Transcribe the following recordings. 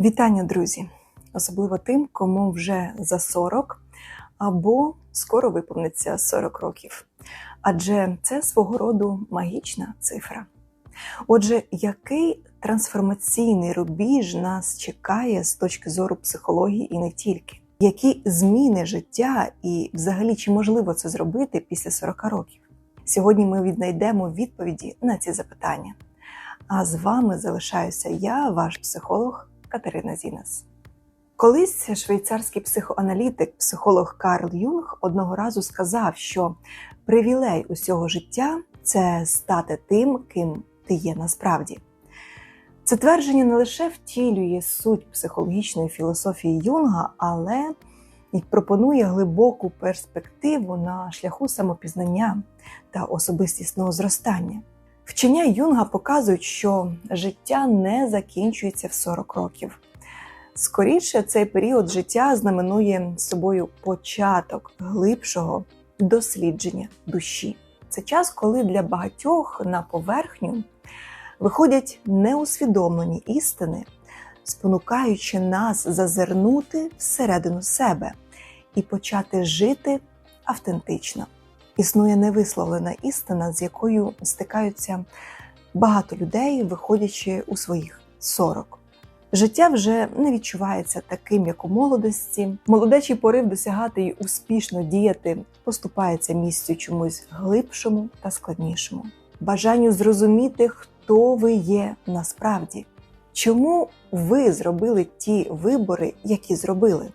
Вітання, друзі! Особливо тим, кому вже за 40 або скоро виповниться 40 років. Адже це свого роду магічна цифра. Отже, який трансформаційний рубіж нас чекає з точки зору психології і не тільки? Які зміни життя і взагалі чи можливо це зробити після 40 років? Сьогодні ми віднайдемо відповіді на ці запитання. А з вами залишаюся я, ваш психолог Катерина Зінас. Колись швейцарський психоаналітик, психолог Карл Юнг одного разу сказав, що привілей усього життя це стати тим, ким ти є насправді. Це твердження не лише втілює суть психологічної філософії Юнга, але й пропонує глибоку перспективу на шляху самопізнання та особистісного зростання. Вчення Юнга показують, що життя не закінчується в 40 років. Скоріше, цей період життя знаменує собою початок глибшого дослідження душі. Це час, коли для багатьох на поверхню виходять неусвідомлені істини, спонукаючи нас зазирнути всередину себе і почати жити автентично. Існує невисловлена істина, з якою стикаються багато людей, виходячи у своїх 40. Життя вже не відчувається таким, як у молодості. Молодечий порив досягати й успішно діяти поступається місцю чомусь глибшому та складнішому. Бажанню зрозуміти, хто ви є насправді, чому ви зробили ті вибори, які зробили,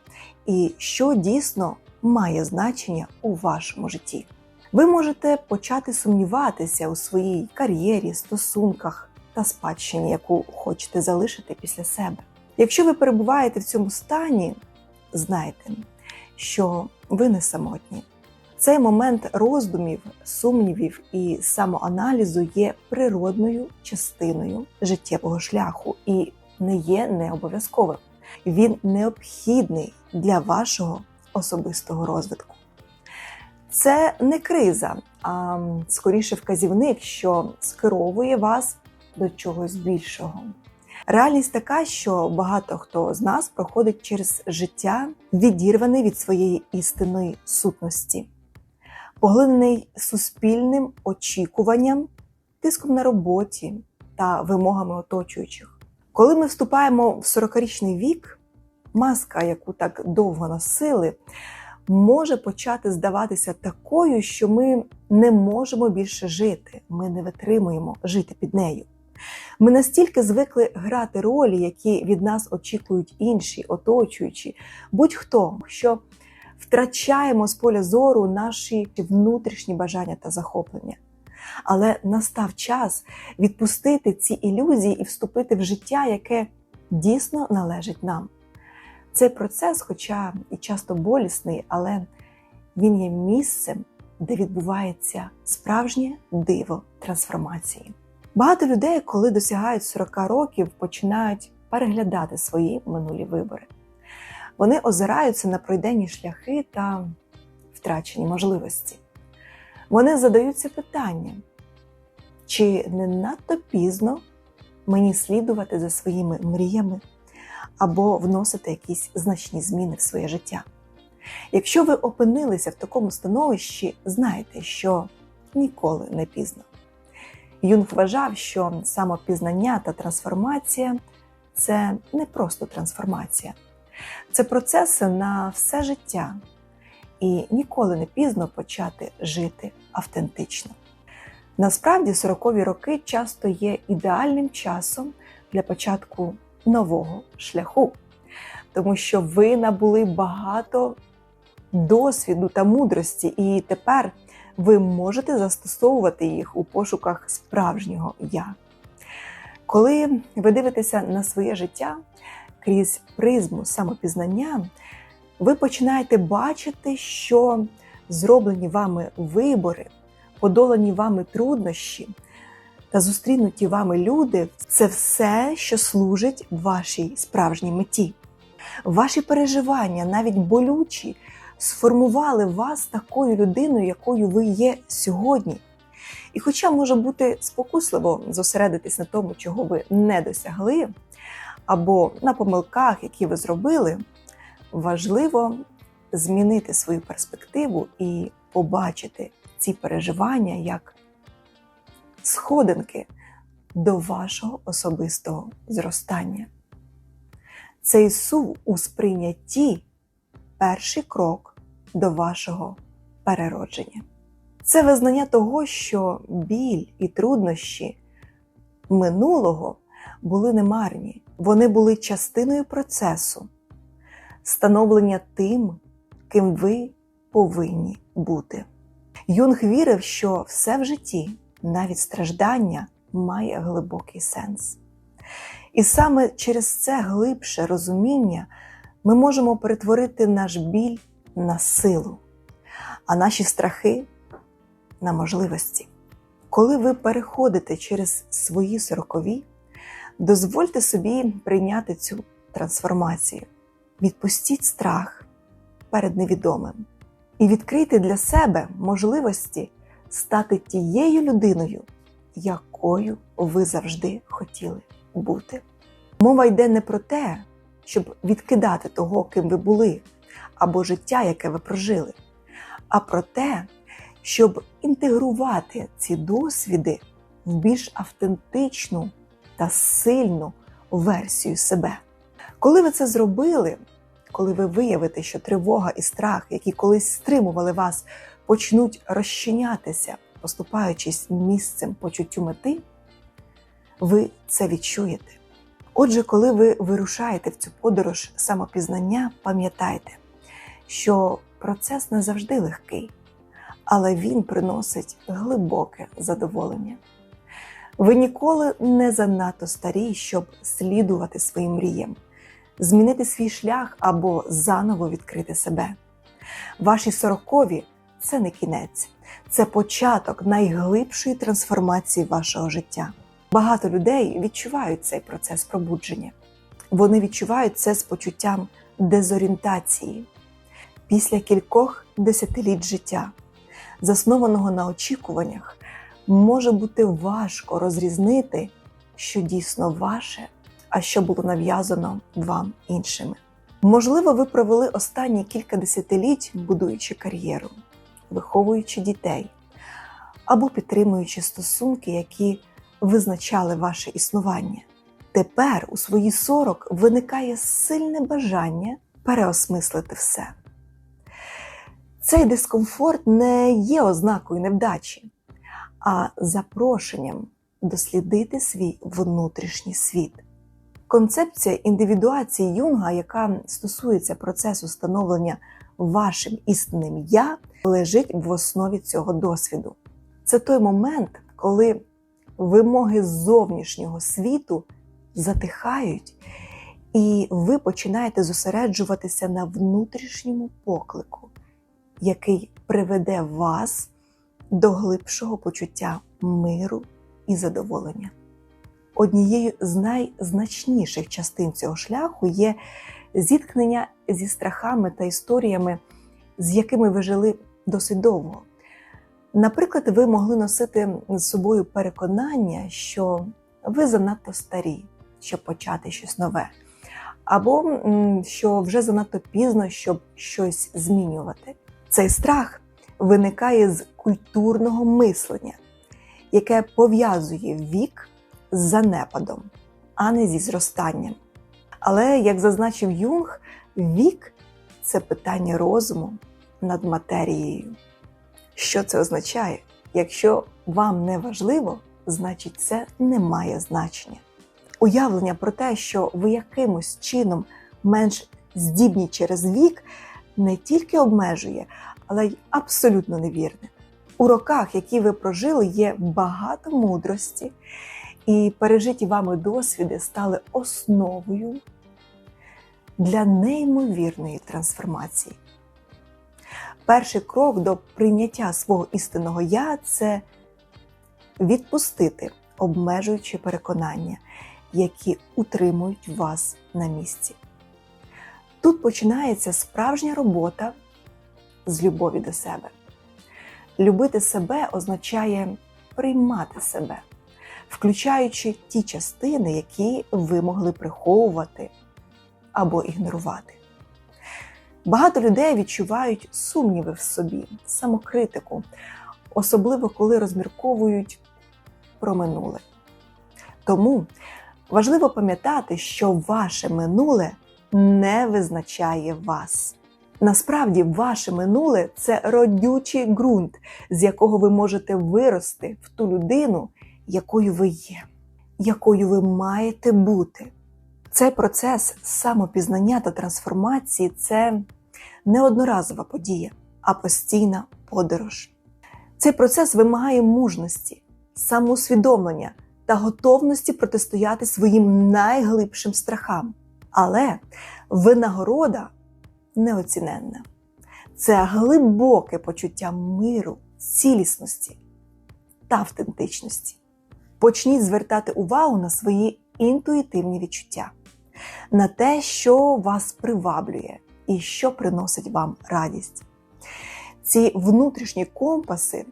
і що дійсно має значення у вашому житті. Ви можете почати сумніватися у своїй кар'єрі, стосунках та спадщині, яку хочете залишити після себе. Якщо ви перебуваєте в цьому стані, знайте, що ви не самотні. Цей момент роздумів, сумнівів і самоаналізу є природною частиною життєвого шляху і не є необов'язковим. Він необхідний для вашого особистого розвитку. Це не криза, а скоріше вказівник, що скеровує вас до чогось більшого. Реальність така, що багато хто з нас проходить через життя, відірваний від своєї істинної сутності, поглинений суспільним очікуванням, тиском на роботі та вимогами оточуючих. Коли ми вступаємо в 40-річний вік, маска, яку так довго носили, може почати здаватися такою, що ми не можемо більше жити, ми не витримуємо жити під нею. Ми настільки звикли грати ролі, які від нас очікують інші, оточуючі, будь-хто, що втрачаємо з поля зору наші внутрішні бажання та захоплення. Але настав час відпустити ці ілюзії і вступити в життя, яке дійсно належить нам. Цей процес, хоча і часто болісний, але він є місцем, де відбувається справжнє диво трансформації. Багато людей, коли досягають 40 років, починають переглядати свої минулі вибори. Вони озираються на пройдені шляхи та втрачені можливості. Вони задаються питанням, чи не надто пізно мені слідувати за своїми мріями або вносити якісь значні зміни в своє життя. Якщо ви опинилися в такому становищі, знайте, що ніколи не пізно. Юнг вважав, що самопізнання та трансформація це не просто трансформація, це процеси на все життя, і ніколи не пізно почати жити автентично. Насправді, 40-ві роки часто є ідеальним часом для початку нового шляху, тому що ви набули багато досвіду та мудрості, і тепер ви можете застосовувати їх у пошуках справжнього я. Коли ви дивитеся на своє життя крізь призму самопізнання, ви починаєте бачити, що зроблені вами вибори, подолані вами труднощі та зустрінуті вами люди це все, що служить вашій справжній меті. Ваші переживання, навіть болючі, сформували вас такою людиною, якою ви є сьогодні. І хоча може бути спокусливо зосередитись на тому, чого ви не досягли, або на помилках, які ви зробили, важливо змінити свою перспективу і побачити ці переживання як сходинки до вашого особистого зростання. Цей сув у сприйнятті перший крок до вашого переродження. Це визнання того, що біль і труднощі минулого були немарні, вони були частиною процесу, становлення тим, ким ви повинні бути. Юнг вірив, що все в житті, навіть страждання, має глибокий сенс. І саме через це глибше розуміння ми можемо перетворити наш біль на силу, а наші страхи на можливості. Коли ви переходите через свої сорокові, дозвольте собі прийняти цю трансформацію. Відпустіть страх перед невідомим і відкрийте для себе можливості стати тією людиною, якою ви завжди хотіли бути. Мова йде не про те, щоб відкидати того, ким ви були, або життя, яке ви прожили, а про те, щоб інтегрувати ці досвіди в більш автентичну та сильну версію себе. Коли ви це зробили, коли ви виявите, що тривога і страх, які колись стримували вас, почнуть розчинятися, поступаючись місцем почуттю мети, ви це відчуєте. Отже, коли ви вирушаєте в цю подорож самопізнання, пам'ятайте, що процес не завжди легкий, але він приносить глибоке задоволення. Ви ніколи не занадто старі, щоб слідувати своїм мріям, змінити свій шлях або заново відкрити себе. Ваші сорокові це не кінець, це початок найглибшої трансформації вашого життя. Багато людей відчувають цей процес пробудження. Вони відчувають це з почуттям дезорієнтації. Після кількох десятиліть життя, заснованого на очікуваннях, може бути важко розрізнити, що дійсно ваше, а що було нав'язано вам іншими. Можливо, ви провели останні кілька десятиліть, будуючи кар'єру, виховуючи дітей або підтримуючи стосунки, які визначали ваше існування. Тепер у свої 40 виникає сильне бажання переосмислити все. Цей дискомфорт не є ознакою невдачі, а запрошенням дослідити свій внутрішній світ. Концепція індивідуації Юнга, яка стосується процесу становлення вашим істинним я, лежить в основі цього досвіду. Це той момент, коли вимоги зовнішнього світу затихають, і ви починаєте зосереджуватися на внутрішньому поклику, який приведе вас до глибшого почуття миру і задоволення. Однією з найзначніших частин цього шляху є зіткнення зі страхами та історіями, з якими ви жили досить довго. Наприклад, ви могли носити з собою переконання, що ви занадто старі, щоб почати щось нове, або що вже занадто пізно, щоб щось змінювати. Цей страх виникає з культурного мислення, яке пов'язує вік з занепадом, а не зі зростанням. Але, як зазначив Юнг, вік це питання розуму над матерією. Що це означає? Якщо вам не важливо, значить це не має значення. Уявлення про те, що ви якимось чином менш здібні через вік, не тільки обмежує, але й абсолютно невірне. У роках, які ви прожили, є багато мудрості, і пережиті вами досвіди стали основою для неймовірної трансформації. Перший крок до прийняття свого істинного я це відпустити обмежуючі переконання, які утримують вас на місці. Тут починається справжня робота з любові до себе. Любити себе означає приймати себе включаючи ті частини, які ви могли приховувати або ігнорувати. Багато людей відчувають сумніви в собі, самокритику, особливо коли розмірковують про минуле. Тому важливо пам'ятати, що ваше минуле не визначає вас. Насправді, ваше минуле це родючий ґрунт, з якого ви можете вирости в ту людину, якою ви є, якою ви маєте бути. Цей процес самопізнання та трансформації це не одноразова подія, а постійна подорож. Цей процес вимагає мужності, самоусвідомлення та готовності протистояти своїм найглибшим страхам. Але винагорода неоціненна. Це глибоке почуття миру, цілісності та автентичності. Почніть звертати увагу на свої інтуїтивні відчуття, на те, що вас приваблює і що приносить вам радість. Ці внутрішні компаси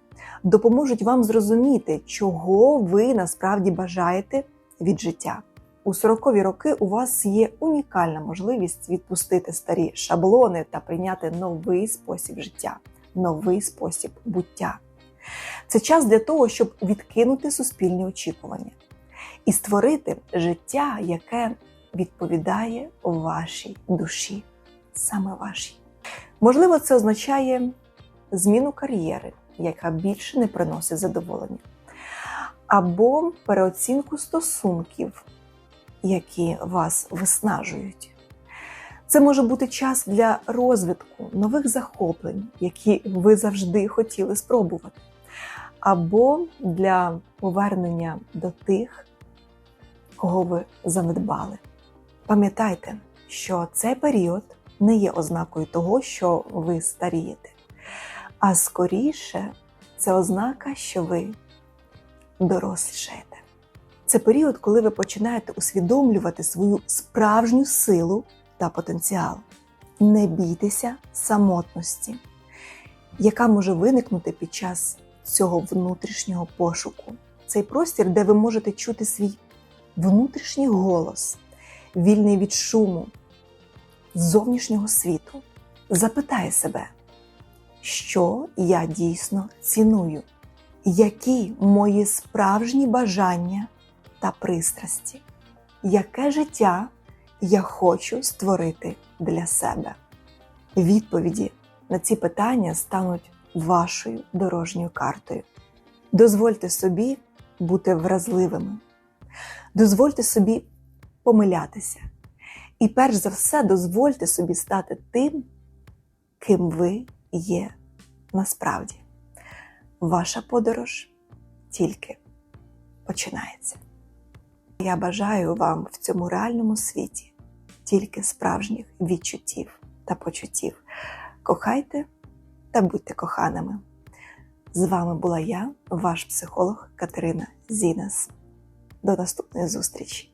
допоможуть вам зрозуміти, чого ви насправді бажаєте від життя. У 40-ві роки у вас є унікальна можливість відпустити старі шаблони та прийняти новий спосіб життя, новий спосіб буття. Це час для того, щоб відкинути суспільні очікування і створити життя, яке відповідає вашій душі, саме вашій. Можливо, це означає зміну кар'єри, яка більше не приносить задоволення, або переоцінку стосунків, які вас виснажують. Це може бути час для розвитку нових захоплень, які ви завжди хотіли спробувати, або для повернення до тих, кого ви занедбали. Пам'ятайте, що цей період не є ознакою того, що ви старієте, а скоріше це ознака, що ви дорослішаєте. Це період, коли ви починаєте усвідомлювати свою справжню силу та потенціал. Не бійтеся самотності, яка може виникнути під час цього внутрішнього пошуку. Цей простір, де ви можете чути свій внутрішній голос, вільний від шуму, зовнішнього світу. Запитає себе, що я дійсно ціную, які мої справжні бажання та пристрасті, яке життя я хочу створити для себе. Відповіді на ці питання стануть вашою дорожньою картою. Дозвольте собі бути вразливими, дозвольте собі помилятися. І перш за все, дозвольте собі стати тим, ким ви є насправді. Ваша подорож тільки починається. Я бажаю вам в цьому реальному світі тільки справжніх відчуттів та почуттів. Кохайте та будьте коханими. З вами була я, ваш психолог Катерина Зінес. До наступної зустрічі!